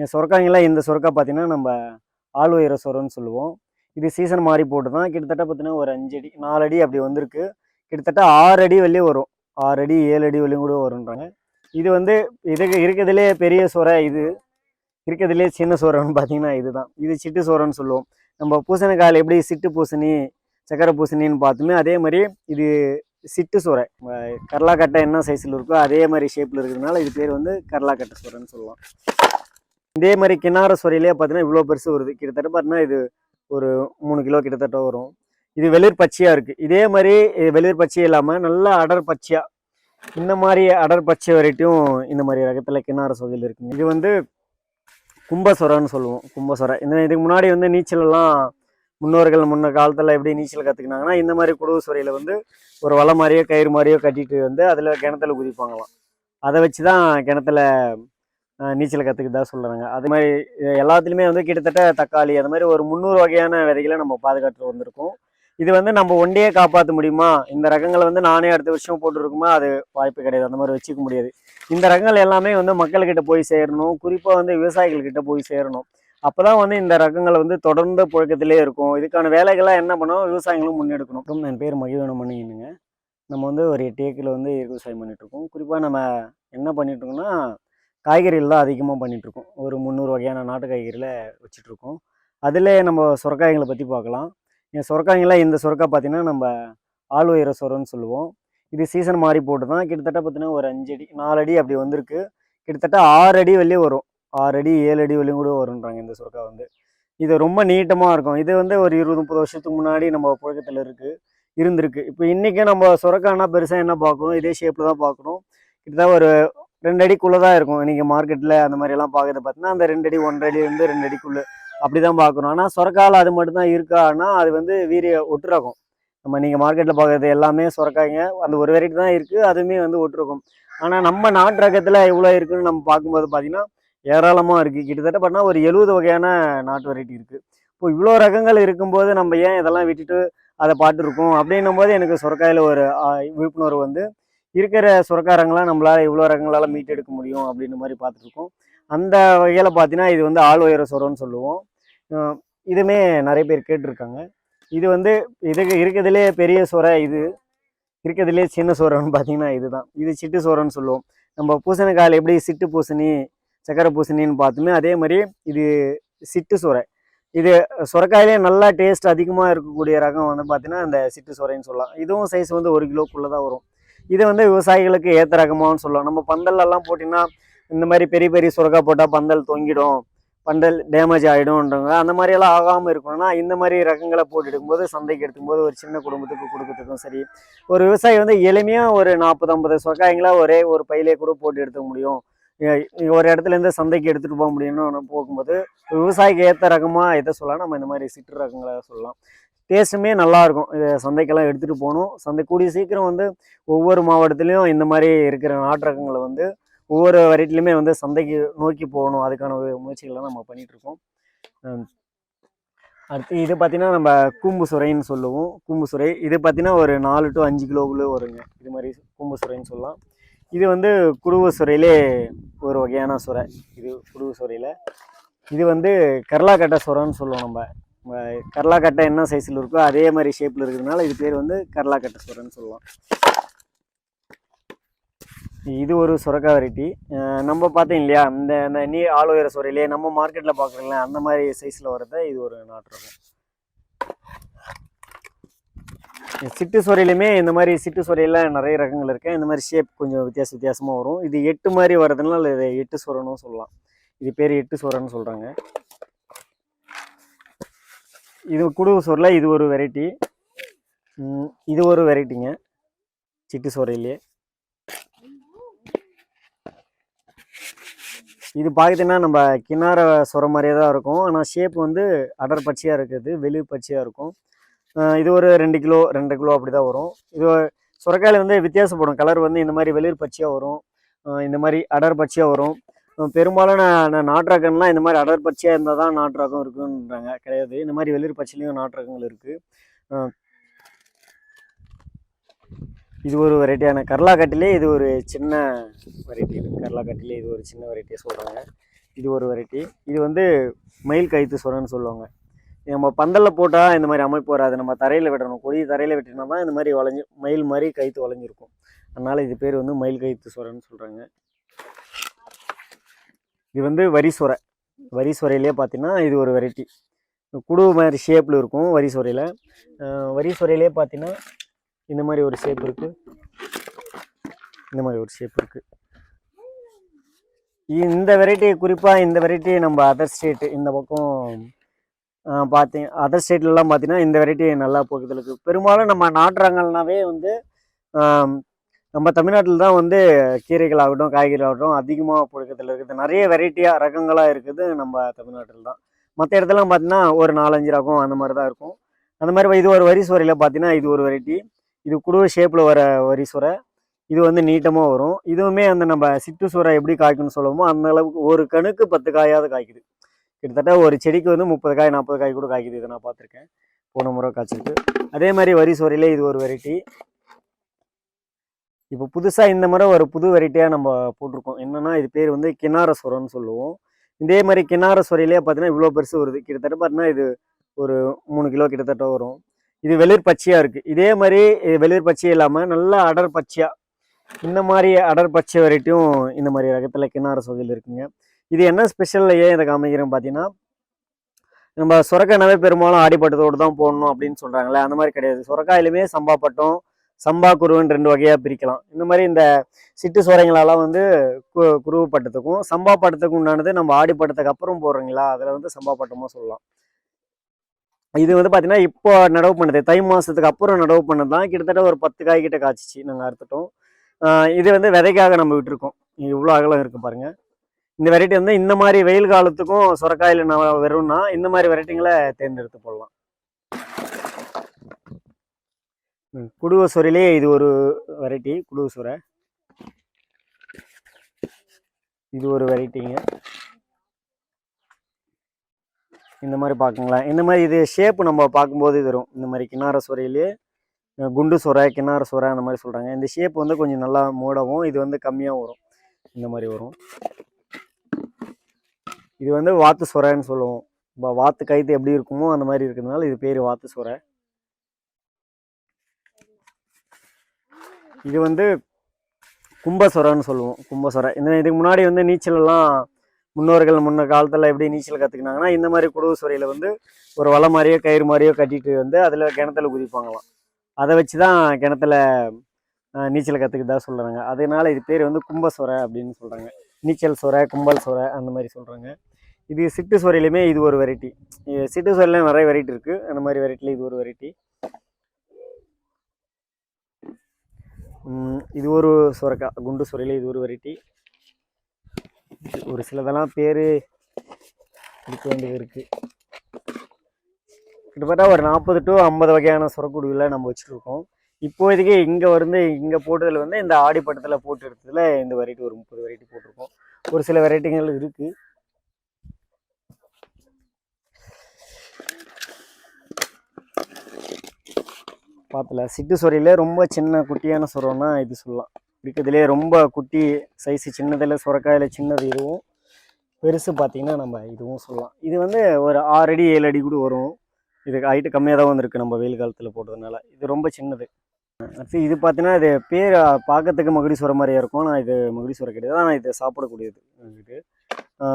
என் சொரக்காய்ங்களா இந்த சொரக்காய் பார்த்தீங்கன்னா நம்ம ஆள் உயர சொரன்னு சொல்லுவோம். இது சீசன் மாறி போட்டு தான் கிட்டத்தட்ட பார்த்தீங்கன்னா ஒரு அஞ்சு அடி நாலு அடி அப்படி வந்திருக்கு. கிட்டத்தட்ட ஆறு அடி வெளியே வரும். ஆறு அடி ஏழு அடி வெளியும் கூட வரும்ன்றாங்க. இது வந்து இதுக்கு இருக்கிறதுலே பெரிய சொரை இது. இருக்கிறதுலே சின்ன சோரன்னு பார்த்தீங்கன்னா இதுதான். இது சிட்டு சோரன்னு சொல்லுவோம். நம்ம பூசணிக்காயில் எப்படி சிட்டு பூசணி சக்கரை பூசணின்னு பார்த்துமே அதே மாதிரி இது சிட்டு சோரை. கரலாக்கட்டை என்ன சைஸில் இருக்கோ அதே மாதிரி ஷேப்பில் இருக்கிறதுனால இது பேர் வந்து கரலாக்கட்டை சோரைன்னு சொல்லலாம். இதே மாதிரி கிணார சொரையிலே பார்த்தீங்கன்னா இவ்வளோ பெருசு வருது. கிட்டத்தட்ட பார்த்தீங்கன்னா இது ஒரு மூணு கிலோ கிட்டத்தட்ட வரும். இது வெளிர் பச்சையாக இருக்குது இதே மாதிரி இது வெளிர் பச்சை இல்லாமல் நல்லா அடர் பச்சையாக இந்த மாதிரி அடர் பச்சை வெரைட்டியும் இந்த மாதிரி ரகத்தில் கிணார சொகையில் இருக்குங்க. இது வந்து கும்பசொரன்னு சொல்லுவோம். கும்பசொரை இந்த இதுக்கு முன்னாடி வந்து நீச்சலெல்லாம் முன்னோர்கள் முன்ன காலத்தில் எப்படி நீச்சல் கற்றுக்கினாங்கன்னா இந்த மாதிரி குடுவு சுரையில் வந்து ஒரு வலை மாதிரியோ கயிறு மாதிரியோ கட்டிட்டு வந்து அதில் கிணத்துல குதிப்பாங்களாம். அதை வச்சு தான் கிணத்துல நீச்சல் கற்றுக்கிட்டதா சொல்கிறாங்க அது மாதிரி எல்லாத்துலேயுமே வந்து கிட்டத்தட்ட தக்காளி அது மாதிரி ஒரு முந்நூறு வகையான விதைகளை நம்ம பாதுகாத்து வந்திருக்கோம். இது வந்து நம்ம ஒண்டியே காப்பாற்ற முடியுமா? இந்த ரகங்களை வந்து நானே அடுத்த வருஷம் போட்டுருக்குமா? அது வாய்ப்பு கிடையாது. அந்த மாதிரி வச்சுக்க முடியாது. இந்த ரகங்கள் எல்லாமே வந்து மக்கள்கிட்ட போய் சேரணும். குறிப்பாக வந்து விவசாயிகள்கிட்ட போய் சேரணும். அப்போ தான் வந்து இந்த ரகங்கள் வந்து தொடர்ந்து புழக்கத்திலே இருக்கும். இதுக்கான வேலைகள்லாம் என்ன பண்ணணும்? விவசாயிகளும் முன்னெடுக்கணும். என் பேர் மகிழ்வனம் பண்ணிங்க நம்ம வந்து ஒரு எட்டு வந்து விவசாயம் பண்ணிகிட்ருக்கோம் குறிப்பாக நம்ம என்ன பண்ணிகிட்ருக்கோம்னா காய்கறிகள் தான் அதிகமாக பண்ணிகிட்ருக்கோம் ஒரு முந்நூறு வகையான நாட்டு காய்கறியில் வச்சுட்ருக்கோம் அதில் நம்ம சுரக்காய்களை பற்றி பார்க்கலாம். இந்த சுரக்காய்ங்களாம் இந்த சுரக்காய் பார்த்தீங்கன்னா நம்ம ஆள் உயர சொரன்னு சொல்லுவோம். இது சீசன் மாறி போட்டு தான் கிட்டத்தட்ட பார்த்தீங்கன்னா ஒரு அஞ்சு அடி நாலு அடி அப்படி வந்திருக்கு. கிட்டத்தட்ட ஆறு அடி வெளியே வரும். ஆறு அடி ஏழு அடி வரையும் கூட வருன்றாங்க இந்த சுரக்காய் வந்து. இது ரொம்ப நீட்டமாக இருக்கும். இது வந்து ஒரு இருபது முப்பது வருஷத்துக்கு முன்னாடி நம்ம புழக்கத்தில் இருக்குது இருந்திருக்கு. இப்போ இன்றைக்கி நம்ம சுரக்காய்னா பெருசாக என்ன பார்க்கணும்? இதே ஷேப்பில் தான் பார்க்கணும். கிட்டத்தட்ட ஒரு ரெண்டு அடிக்குள்ளே தான் இருக்கும். நீங்கள் மார்க்கெட்டில் அந்த மாதிரிலாம் பார்க்குறது பார்த்தீங்கன்னா அந்த ரெண்டு அடி ஒன்றரை அடியிலேருந்து ரெண்டு அடிக்குள்ளே அப்படி தான் பார்க்கணும். ஆனால் சொரக்காயில் அது மட்டும்தான் இருக்கான்னா அது வந்து வீரிய ஒட்டுரகம் நம்ம நீங்கள் மார்க்கெட்டில் பார்க்குறது எல்லாமே சுரக்காய்ங்க. அந்த ஒரு வெரைட்டி தான் இருக்குது அதுவுமே வந்து ஒட்டுருக்கும் ஆனால் நம்ம நாட்டு ரகத்தில் எவ்வளோ இருக்குன்னு நம்ம பார்க்கும்போது பார்த்தீங்கன்னா ஏராளமாக இருக்குது கிட்டத்தட்ட பார்த்தா ஒரு எழுபது வகையான நாட்டு வெரைட்டி இருக்குது இப்போ இவ்வளோ ரகங்கள் இருக்கும்போது நம்ம ஏன் இதெல்லாம் விட்டுட்டு அதை பார்த்துருக்கோம்? அப்படின்னும் போது எனக்கு சுரக்காயில் ஒரு விழிப்புணர்வு வந்து இருக்கிற சுரக்காரங்களாம் நம்மளால் இவ்வளோ ரகங்களால் மீட்டெடுக்க முடியும் அப்படின்ற மாதிரி பார்த்துருக்கோம் அந்த வகையில் பார்த்தீங்கன்னா இது வந்து ஆள் உயர சுரம்னு சொல்லுவோம். இதுவுமே நிறைய பேர் கேட்டிருக்காங்க. இது வந்து இதுக்கு இருக்கிறதுலே பெரிய சுரை இது. இருக்கிறதுலே சின்ன சோரன்னு பார்த்தீங்கன்னா இதுதான். இது சிட்டு சோரன்னு சொல்லுவோம். நம்ம பூசணிக்காயில் எப்படி சிட்டு பூசணி சக்கரை பூசணின்னு பார்த்துமே அதே மாதிரி இது சிட்டு சோரை. இது சுரக்காயிலே நல்லா டேஸ்ட் அதிகமாக இருக்கக்கூடிய ரகம் வந்து பார்த்தீங்கன்னா அந்த சிட்டு சோரைன்னு சொல்லலாம். இதுவும் சைஸ் வந்து ஒரு கிலோக்குள்ளே தான் வரும். இது வந்து விவசாயிகளுக்கு ஏற்ற ரகமான்னு சொல்லலாம். நம்ம பந்தல்லலாம் போட்டிங்கன்னா இந்த மாதிரி பெரிய பெரிய சுரக்கா போட்டால் பந்தல் தொங்கிடும் பந்தல் டேமேஜ் ஆகிடும்ன்றவங்க அந்த மாதிரியெல்லாம் ஆகாமல் இருக்கணும்னா இந்த மாதிரி ரகங்களை போட்டு எடுக்கும்போது சந்தைக்கு எடுக்கும்போது ஒரு சின்ன குடும்பத்துக்கு கொடுக்கறதுக்கும் சரி. ஒரு விவசாயி வந்து எளிமையாக ஒரு நாற்பது ஐம்பது சொக்காய்ங்களா ஒரே ஒரு பையிலே கூட போட்டு எடுத்துக்க முடியும். ஒரு இடத்துல இருந்து சந்தைக்கு எடுத்துகிட்டு போக முடியும்னு போகும்போது விவசாயிக்கு ஏற்ற ரகமாக எதை சொல்லலாம். நம்ம இந்த மாதிரி சிற்று ரகங்களை சொல்லலாம். டேஸ்ட்டுமே நல்லாயிருக்கும். இதை சந்தைக்கெல்லாம் எடுத்துகிட்டு போகணும். சந்தை கூடிய சீக்கிரம் வந்து ஒவ்வொரு மாவட்டத்துலேயும் இந்த மாதிரி இருக்கிற நாட்டு ரகங்களை வந்து ஒவ்வொரு வெரைட்டிலையுமே வந்து சந்தைக்கு நோக்கி போகணும். அதுக்கான முயற்சிகள்லாம் முயற்சிகளை நம்ம பண்ணிகிட்ருக்கோம் அடுத்து இது பார்த்தீங்கன்னா நம்ம கூம்பு சுரைன்னு சொல்லுவோம். கூம்பு சுரை. இது பார்த்தீங்கன்னா ஒரு நாலு டு அஞ்சு கிலோக்குள்ளே வருங்க. இது மாதிரி கூம்பு சுரைன்னு சொல்லலாம். இது வந்து குடுவ சுரையிலே ஒரு வகையான சுரை. இது குடுவ சுரையில். இது வந்து கரலாக்கட்டை சுரன்னு சொல்லுவோம் நம்ம. கரலாக்கட்டை என்ன சைஸில் இருக்கோ அதே மாதிரி ஷேப்பில் இருக்கிறதுனால இது பேர் வந்து கரலாக்கட்டை சுரன்னு சொல்லலாம் இது ஒரு சுரக்காய் வெரைட்டி நம்ம பார்த்தோம் இல்லையா? இந்த இந்த நீ ஆலோவேரா உயர சுரையிலே நம்ம மார்க்கெட்டில் பார்க்குறோம்ல அந்த மாதிரி சைஸில் வரத இது ஒரு நாட்டு ரகம் சிட்டு சுரையிலுமே இந்த மாதிரி சிட்டு சுரையில் நிறைய ரகங்கள் இருக்குது இந்த மாதிரி ஷேப் கொஞ்சம் வித்தியாச வித்தியாசமாக வரும். இது எட்டு மாதிரி வர்றதுனால இது எட்டு சுரனும் சொல்லலாம். இது பேர் எட்டு சுரன்னு சொல்கிறாங்க இது குடுவு சோறில் இது ஒரு வெரைட்டி இது ஒரு வெரைட்டிங்க சிட்டு சோறையிலே. இது பார்த்தீங்கன்னா நம்ம கிணார சொர மாதிரியே தான் இருக்கும். ஆனால் ஷேப் வந்து அடர் பச்சையாக இருக்குது வெளிர் பச்சையாக இருக்கும். இது ஒரு ரெண்டு கிலோ ரெண்டு கிலோ அப்படி தான் வரும். இது சுரக்காயில் வந்து வித்தியாசப்படும். கலர் வந்து இந்த மாதிரி வெளிர் பச்சையாக வரும். இந்த மாதிரி அடர் பச்சையாக வரும். பெரும்பாலான நா- இந்த மாதிரி அடர் பச்சையாக இருந்தால் தான் நாட்டுரகம் இருக்குன்றாங்க. கிடையாது. இந்த மாதிரி வெளிர் பச்சையிலையும் நாட்டுரகங்கள் இருக்குது இது ஒரு வெரைட்டியான கரலாக்கட்டிலே இது ஒரு சின்ன வெரைட்டி. கரலாக்கட்டிலே இது ஒரு சின்ன வெரைட்டியாக சொல்கிறாங்க இது ஒரு வெரைட்டி. இது வந்து மயில் கைத்து சொரன்னு சொல்லுவாங்க. நம்ம பந்தலில் போட்டால் இந்த மாதிரி அமைப்பு வராது. நம்ம தரையில் விடணும் கொடி தரையில் விட்டினா தான் இந்த மாதிரி வளைஞ்சு மயில் மாதிரி கைத்து வளைஞ்சிருக்கும். அதனால் இது பேர் வந்து மயில் கைத்து சொரன்னு சொல்கிறாங்க இது வந்து வரி சுரை. வரி பார்த்தீங்கன்னா இது ஒரு வெரைட்டி குடு மாதிரி ஷேப்பில் இருக்கும் வரி சுரையில். வரி சுரையிலே பார்த்தீங்கன்னா இந்த மாதிரி ஒரு ஷேப் இருக்குது இந்த மாதிரி ஒரு ஷேப் இருக்குது இந்த வெரைட்டி குறிப்பாக இந்த வெரைட்டி நம்ம அதர் ஸ்டேட்டு இந்த பக்கம் பார்த்தீங்க அதர் ஸ்டேட்லலாம் பார்த்தீங்கன்னா இந்த வெரைட்டி நல்லா போக்குதலுக்கு பெரும்பாலும் நம்ம நாட்டுறாங்கனாவே வந்து நம்ம தமிழ்நாட்டில் தான் வந்து கீரைகள் ஆகட்டும் காய்கறி ஆகட்டும் அதிகமாக புழக்கத்தில் இருக்குது. நிறைய வெரைட்டியாக ரகங்களாக இருக்குது நம்ம தமிழ்நாட்டில் தான். மற்ற இடத்துலலாம் பார்த்தீங்கன்னா ஒரு நாலஞ்சு ரகம் அந்த மாதிரி தான் இருக்கும். அந்த மாதிரி இது ஒரு வரி சுரையில் பார்த்தீங்கன்னா இது ஒரு வெரைட்டி இது குடுவ ஷேப்பில் வர வரி சுரை இது வந்து நீட்டமாக வரும். இதுவுமே அந்த நம்ம சிட்டு சுரை எப்படி காய்க்குன்னு சொல்லுவோமோ அந்த அளவுக்கு ஒரு கணுக்கு பத்து காயாவது காய்க்குது. கிட்டத்தட்ட ஒரு செடிக்கு வந்து முப்பது காய் நாற்பது காய் கூட காய்க்குது. இதை நான் பார்த்துருக்கேன். போன முறை காய்ச்சிருக்கு. அதே மாதிரி வரி சுரையில இது ஒரு வெரைட்டி இப்போ புதுசாக இந்த முறை ஒரு புது வெரைட்டியாக நம்ம போட்டிருக்கோம். என்னென்னா இது பேர் வந்து கிணார சுரன்னு சொல்லுவோம். இதே மாதிரி கிணார சுரையிலே பார்த்தீங்கன்னா இவ்வளோ பெருசு வருது. கிட்டத்தட்ட பார்த்தீங்கன்னா இது ஒரு மூணு கிலோ கிட்டத்தட்ட வரும். இது வெளிர் பச்சையாக இருக்குது இதே மாதிரி இது வெளிர் பச்சை இல்லாமல் நல்லா அடர் பச்சையாக இந்த மாதிரி அடர் பச்சை வெரைட்டியும் இந்த மாதிரி ரகத்தில் கிணார சுவையில் இருக்குங்க. இது என்ன ஸ்பெஷல் ஏன் இதை காமிக்கிறேன்னு பார்த்தீங்கன்னா நம்ம சுரக்காய்னாவே பெரும்பாலும் ஆடிப்பட்டத்தோடு தான் போடணும் அப்படின்னு சொல்கிறாங்களே அந்த மாதிரி கிடையாது. சுரக்காயிலுமே சம்பாப்பட்டம் சம்பா குருவன் ரெண்டு வகையாக பிரிக்கலாம். இந்த மாதிரி இந்த சிட்டு சுரைங்களெல்லாம் வந்து கு குருவு பட்டத்துக்கும் சம்பா பட்டத்துக்கு உண்டானது நம்ம ஆடி பட்டத்துக்கு அப்புறம் போடுறீங்களா? அதில் வந்து சம்பா பட்டமாக சொல்லலாம். இது வந்து பார்த்தீங்கன்னா இப்போ நடவு பண்ணது தை மாதத்துக்கு அப்புறம் நடவு பண்ணது தான் கிட்டத்தட்ட ஒரு பத்து காய் கிட்ட காய்ச்சிச்சு நாங்கள் அறுத்துட்டோம். இது வந்து விதைக்காக நம்ம விட்டுருக்கோம். இவ்வளோ அகலம் இருக்குது பாருங்கள் இந்த வெரைட்டி வந்து இந்த மாதிரி வெயில் காலத்துக்கும் சுரக்காயில் நான் வெறும்னா இந்த மாதிரி வெரைட்டிங்களை தேர்ந்தெடுத்து போடலாம். குடுவ சுரையிலே இது ஒரு வெரைட்டி குடுவ சுரை. இது ஒரு வெரைட்டிங்க இந்த மாதிரி பார்க்குங்களேன். இந்த மாதிரி இது ஷேப்பு நம்ம பார்க்கும்போது இது வரும். இந்த மாதிரி கிணார சுரையிலே குண்டு சுரை கிணார சுரை அந்த மாதிரி சொல்கிறாங்க இந்த ஷேப் வந்து கொஞ்சம் நல்லா மூடவும் இது வந்து கம்மியாக வரும். இந்த மாதிரி வரும். இது வந்து வாத்து சுரைன்னு சொல்லுவோம். இப்போ வாத்து கைத்து எப்படி இருக்குமோ அந்த மாதிரி இருக்கிறதுனால இது பேர் வாத்து சுரை. இது வந்து கும்பசுரன்னு சொல்லுவோம் கும்பசுரை இந்த இதுக்கு முன்னாடி வந்து நீச்சலெல்லாம் முன்னோர்கள் முன்ன காலத்தில் எப்படி நீச்சல் கற்றுக்கினாங்கன்னா இந்த மாதிரி குடுவு சுரையில் வந்து ஒரு வலை மாதிரியோ கயிறு மாதிரியோ கட்டிட்டு வந்து அதில் கிணத்துல குதிப்பாங்களாம். அதை வச்சு தான் கிணத்துல நீச்சல் கற்றுக்கிட்டதா சொல்கிறாங்க அதனால இது பேர் வந்து கும்பசுரை அப்படின்னு சொல்கிறாங்க நீச்சல் சுரை கும்பல் சுரை அந்த மாதிரி சொல்கிறாங்க இது சிட்டு சுரையிலுமே இது ஒரு வெரைட்டி சிட்டு சுரையிலையும் நிறைய வெரைட்டி இருக்குது அந்த மாதிரி வெரைட்டியில் இது ஒரு வெரைட்டி இது ஒரு சுரக்காய் குண்டு சுரையில் இது ஒரு வெரைட்டி. ஒரு சிலதெல்லாம் பேர் இருக்க வேண்டியது இருக்குது கிட்டத்தட்ட ஒரு நாற்பது டு ஐம்பது வகையான சுரக்குடுவில் நம்ம வச்சுருக்கோம். இப்போதைக்கு இங்கே வந்து இங்கே போட்டதில் வந்து இந்த ஆடிப்பட்டத்தில் போட்டு எடுத்ததில் இந்த வெரைட்டி ஒரு முப்பது வெரைட்டி போட்டிருக்கோம். ஒரு சில வெரைட்டிகள் இருக்குது பார்த்தல சிட்டு சொரையில ரொம்ப சின்ன குட்டியான சொரம்னா இது சொல்லலாம். இருக்கிறதுலே ரொம்ப குட்டி சைஸு சின்னதில் சுரக்காயில் சின்னது இதுவும். பெருசு பார்த்தீங்கன்னா நம்ம இதுவும் சொல்லலாம். இது வந்து ஒரு ஆறு அடி ஏழு அடி கூட வரும். இதுக்கு ஹைட்டு கம்மியாக தான் வந்திருக்கு நம்ம வெயில் காலத்தில் போட்டதுனால. இது ரொம்ப சின்னது. அடுத்து இது பார்த்தீங்கன்னா இது பேர் பார்க்கறதுக்கு மகுடி சுர மாதிரியே இருக்கும். ஆனால் இது மகுடி சுர கிடையாது. ஆனால் இது சாப்பிடக்கூடியது. இது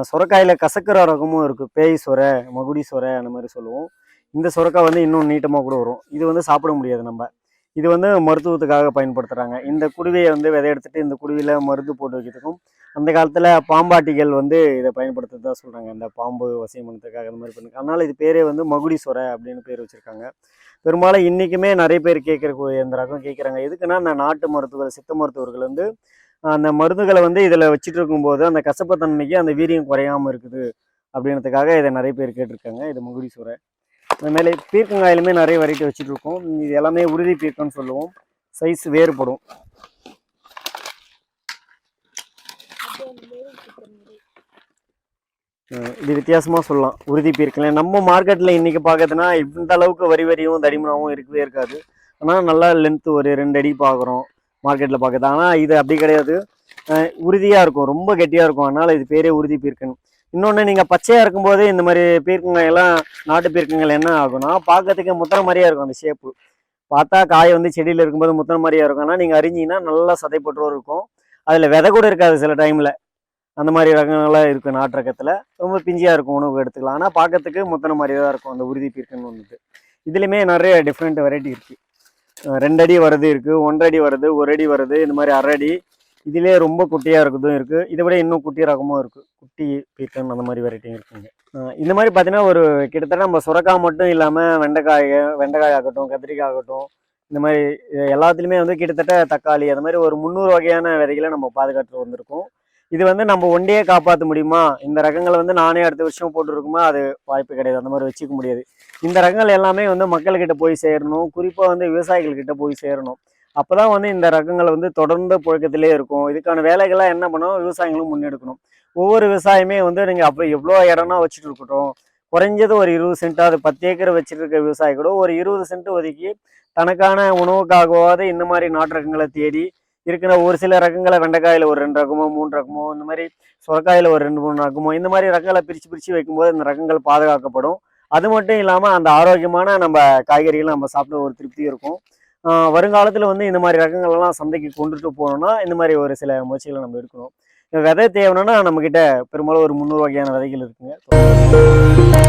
சுரக்காயில் கசக்கிற ரகமும் இருக்குது பேய் சுரை மகுடி சுரை அந்த மாதிரி சொல்லுவோம். இந்த சுரக்காய் வந்து இன்னும் நீட்டமாக கூட வரும். இது வந்து சாப்பிட முடியாது நம்ம. இது வந்து மருத்துவத்துக்காக பயன்படுத்துகிறாங்க இந்த குருவியை வந்து விதை எடுத்துட்டு இந்த குருவியில் மருந்து போட்டு வைக்கிறதுக்கும் அந்த காலத்தில் பாம்பாட்டிகள் வந்து இதை பயன்படுத்துறதா சொல்கிறாங்க இந்த பாம்பு வசியமனத்துக்காக இந்த அந்த மாதிரி பண்ணுங்க அதனால் இது பேரே வந்து மகுடி சொரை அப்படின்னு பேர் வச்சுருக்காங்க. பெரும்பாலும் இன்றைக்குமே நிறைய பேர் கேட்குற எந்த ரகம் கேட்குறாங்க. எதுக்குன்னா அந்த நாட்டு மருத்துவர் சித்த மருத்துவர்கள் வந்து அந்த மருந்துகளை வந்து இதில் வச்சுட்டு இருக்கும்போது அந்த கசப்பு தன்மைக்கு அந்த வீரியம் குறையாமல் இருக்குது அப்படின்றதுக்காக இதை நிறைய பேர் கேட்டிருக்காங்க. இது மகுடி சுரை. இந்த பீர்க்கங்காயிலுமே நிறைய வெரைட்டி வச்சுட்ருக்கோம் இது எல்லாமே உறுதி பீர்க்கம்னு சொல்லுவோம். சைஸ் வேறுபடும். இது வித்தியாசமாக சொல்லலாம். உறுதி பீர்க்கலாம் நம்ம மார்க்கெட்டில் இன்றைக்கி பார்க்கறதுனா இந்த அளவுக்கு வரி வரியும் தடிமனாகவும் இருக்கவே இருக்காது. ஆனால் நல்லா லென்த்து ஒரு ரெண்டு அடி பார்க்குறோம் மார்க்கெட்டில் பார்க்குறது ஆனால் இது அப்படி கிடையாது. உறுதியாக இருக்கும். ரொம்ப கெட்டியாக இருக்கும். அதனால் இது பேரே உறுதி பீர்க்கன் இன்னொன்று நீங்கள் பச்சையாக இருக்கும்போது இந்த மாதிரி பீர்க்கங்காய் எல்லாம் நாட்டு பீர்க்கங்கள் என்ன ஆகும்னா பார்க்கறதுக்கு முத்திர மாதிரியா இருக்கும் அந்த ஷேப்பு பார்த்தா காய் வந்து செடியில் இருக்கும்போது முத்திர மாதிரியா இருக்கும். ஆனால் நீங்கள் அரிஞ்சிங்கன்னா நல்லா சதைப்பட்டு இருக்கும். அதில் விதை கூட இருக்காது சில டைமில் அந்த மாதிரி ரகங்கள்லாம் இருக்குது நாட்டு ரகத்தில். ரொம்ப பிஞ்சியாக இருக்கும் உணவு எடுத்துக்கலாம். ஆனால் பார்க்கறதுக்கு முத்தின மாதிரி தான் இருக்கும் அந்த உறுதி பீர்க்கன்னு வந்துட்டு இதுலேயுமே நிறைய டிஃப்ரெண்ட் வெரைட்டி இருக்குது ரெண்டு அடி இருக்குது ஒன்றடி வருது ஒரு அடி வருது இந்த மாதிரி அரை அடி இதிலே ரொம்ப குட்டியாக இருக்கிறதும் இருக்குது இதை விட இன்னும் குட்டி ரகமும் இருக்குது குட்டி பீர்க்கன் அந்த மாதிரி வெரைட்டியும் இருக்குங்க. இந்த மாதிரி பார்த்தீங்கன்னா ஒரு கிட்டத்தட்ட நம்ம சுரக்காய் மட்டும் இல்லாமல் வெண்டைக்காய் வெண்டைக்காய் ஆகட்டும் கத்திரிக்காய் ஆகட்டும் இந்த மாதிரி எல்லாத்துலேயுமே வந்து கிட்டத்தட்ட தக்காளி அந்த மாதிரி ஒரு முந்நூறு வகையான விதைகளை நம்ம பாதுகாத்து வந்திருக்கோம். இது வந்து நம்ம ஒண்டியே காப்பாற்ற முடியுமா? இந்த ரகங்களை வந்து நானே அடுத்த வருஷம் போட்டுருக்குமா? அது வாய்ப்பு கிடையாது. அந்த மாதிரி வச்சுக்க முடியாது. இந்த ரகங்கள் எல்லாமே வந்து மக்கள்கிட்ட போய் சேரணும். குறிப்பாக வந்து விவசாயிகள்கிட்ட போய் சேரணும். அப்போதான் வந்து இந்த ரகங்கள் வந்து தொடர்ந்து புழக்கத்திலே இருக்கும். இதுக்கான வேலைகள்லாம் என்ன பண்ணணும் விவசாயிகளும் முன்னெடுக்கணும். ஒவ்வொரு விவசாயமே வந்து நீங்கள் அப்போ எவ்வளோ இடம்னா வச்சுட்டு இருக்கட்டும். குறைஞ்சது ஒரு இருபது சென்ட்டாவது பத்து ஏக்கர் வச்சுட்டு இருக்க விவசாயி கூட ஒரு இருபது சென்ட் ஒதுக்கி தனக்கான உணவுக்காகவாவது இந்த மாதிரி நாட்டு ரகங்களை தேடி இருக்கிற ஒரு சில ரகங்களை வெண்டைக்காயில் ஒரு ரெண்டு ரகமோ மூணு ரகமோ இந்த மாதிரி சுரக்காயில் ஒரு ரெண்டு மூணு ரகமோ இந்த மாதிரி ரகங்களை பிரித்து பிரித்து வைக்கும்போது இந்த ரகங்கள் பாதுகாக்கப்படும். அது மட்டும் இல்லாமல் அந்த ஆரோக்கியமான நம்ம காய்கறிகள் நம்ம சாப்பிட ஒரு திருப்தி இருக்கும். வருங்காலத்தில் வந்து இந்த மாதிரி ரகங்கள்லாம் சந்தைக்கு கொண்டுட்டு போகணும்னா இந்த மாதிரி ஒரு சில முயற்சிகளை நம்ம எடுக்கணும். விதை தேவைன்னா நம்மக்கிட்ட பெரும்பாலும் ஒரு முந்நூறு வகையான விதைகள் இருக்குங்க.